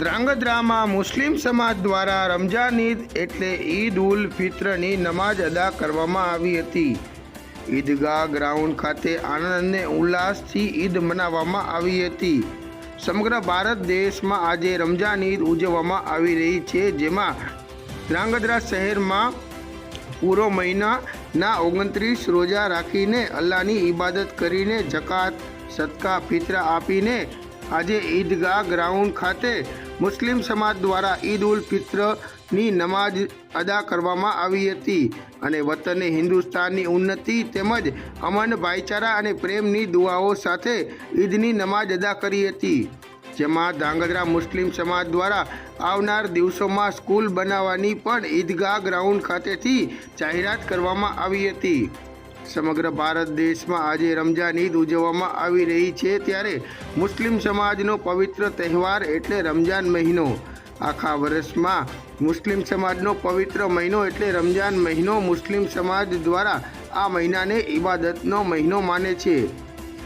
ધ્રાંગધ્રામાં મુસ્લિમ સમાજ દ્વારા રમજાન ઈદ એટલે ઈદ ઉલ ફિત્રની નમાઝ અદા કરવામાં આવી હતી. ઈદગાહ ગ્રાઉન્ડ ખાતે આનંદ અને ઉલ્લાસથી ઈદ મનાવવામાં આવી હતી. સમગ્ર ભારત દેશમાં આજે રમજાન ઈદ ઉજવવામાં આવી રહી છે, જેમાં ધ્રાંગધ્રા શહેરમાં પૂરો મહિનાના ઓગણત્રીસ રોજા રાખીને અલ્લાહની ઈબાદત કરીને જકાત, સદકા, ફિતરા આપીને આજે ઈદગાહ ગ્રાઉન્ડ ખાતે મુસ્લિમ સમાજ દ્વારા ઈદ ઉલ ફિત્રની નમાજ અદા કરવામાં આવી હતી અને વતને હિન્દુસ્તાનની ઉન્નતિ તેમજ અમન ભાઈચારા અને પ્રેમની દુઆઓ સાથે ઈદની નમાઝ અદા કરી હતી. જેમાં ધાંગધ્રા મુસ્લિમ સમાજ દ્વારા આવનાર દિવસોમાં સ્કૂલ બનાવવાની પણ ઈદગાહ ગ્રાઉન્ડ ખાતેથી જાહેરાત કરવામાં આવી હતી. સમગ્ર ભારત દેશમાં આજે રમજાન ઈદ ઉજવવામાં આવી રહી છે ત્યારે મુસ્લિમ સમાજનો પવિત્ર તહેવાર એટલે રમજાન મહિનો. આખા વર્ષમાં મુસ્લિમ સમાજનો પવિત્ર મહિનો એટલે રમજાન મહિનો મુસ્લિમ સમાજ દ્વારા આ મહિનાને ઈબાદતનો મહિનો માને છે.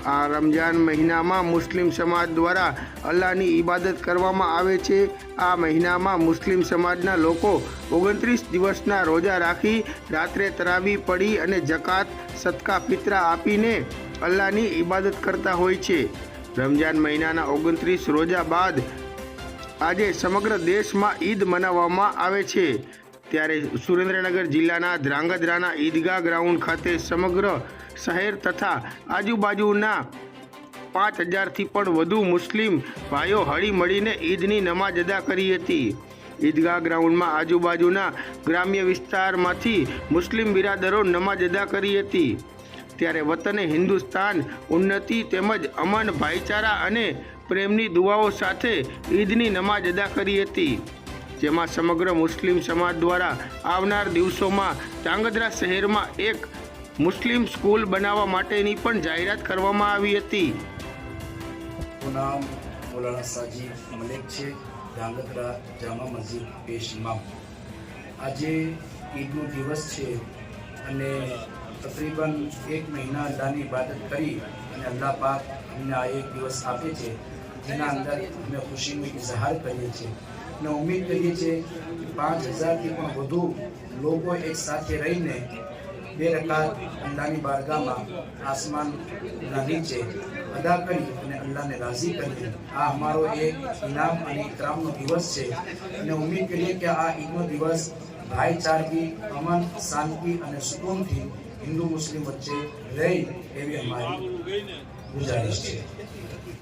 આ રમજાન મહિનામાં મુસ્લિમ સમાજ દ્વારા અલ્લાહની ઈબાદત કરવામાં આવે છે. આ મહિનામાં મુસ્લિમ સમાજના લોકો ઓગણત્રીસ દિવસના રોજા રાખી રાત્રે તરાવી પડી અને જકાત, સદકા ફિતરા આપીને અલ્લાહની ઈબાદત કરતા હોય છે. રમજાન મહિનાના ઓગણત્રીસ રોજા બાદ આજે સમગ્ર દેશમાં ઈદ મનાવવામાં આવે છે. ત્યારે સુરેન્દ્રનગર જિલ્લાના ધ્રાંગધ્રાના ઈદગાહ ગ્રાઉન્ડ ખાતે સમગ્ર શહેર તથા આજુબાજુના પાંચ હજારથી પણ વધુ મુસ્લિમ ભાઈઓ હળીમળીને ઈદની નમાઝ અદા કરી હતી. ઈદગાહ ગ્રાઉન્ડમાં આજુબાજુના ગ્રામ્ય વિસ્તારમાંથી મુસ્લિમ બિરાદરો નમાઝ અદા કરી હતી. ત્યારે વતને હિન્દુસ્તાન, ઉન્નતિ તેમજ અમન ભાઈચારા અને પ્રેમની દુઆઓ સાથે ઈદની નમાઝ અદા કરી હતી. જેમાં સમગ્ર મુસ્લિમ સમાજ દ્વારા આવનાર દિવસોમાં ધાંગધ્રા શહેરમાં એક મુસ્લિમ સ્કૂલ બનાવવા માટેની પણ જાહેરાત કરવામાં આવી હતી. નામ મૌલાના સાજી મલેક છે. ધાંગધ્રા જામા મસ્જિદ પેશ આજે ઈદનો દિવસ છે અને તકરીબન એક મહિના અલ્લાહની ઇબાદત કરી અને અલ્લાહ પાક અમને આ એક દિવસ આપે છે. જેના અંદર અમે ખુશીનો ઇઝહાર કરીએ છીએ. અને ઉમ્મીદ કરીએ છીએ કે પાંચ હજારથી પણ વધુ લોકો એક સાથે રહીને બે રકાત અલ્લાહની આસમાન આસમાનના નીચે અદા કરી અને અલ્લાહને રાજી કરી. આ અમારો એક ઇનામ અને ઇકરામનો દિવસ છે. અને ઉમ્મીદ કરીએ કે આ ઈદનો દિવસ ભાઈચારગી અમન, શાંતિ અને સુકૂનથી હિન્દુ, મુસ્લિમ વચ્ચે રહે એવી અમારી ગુજારિશ છે.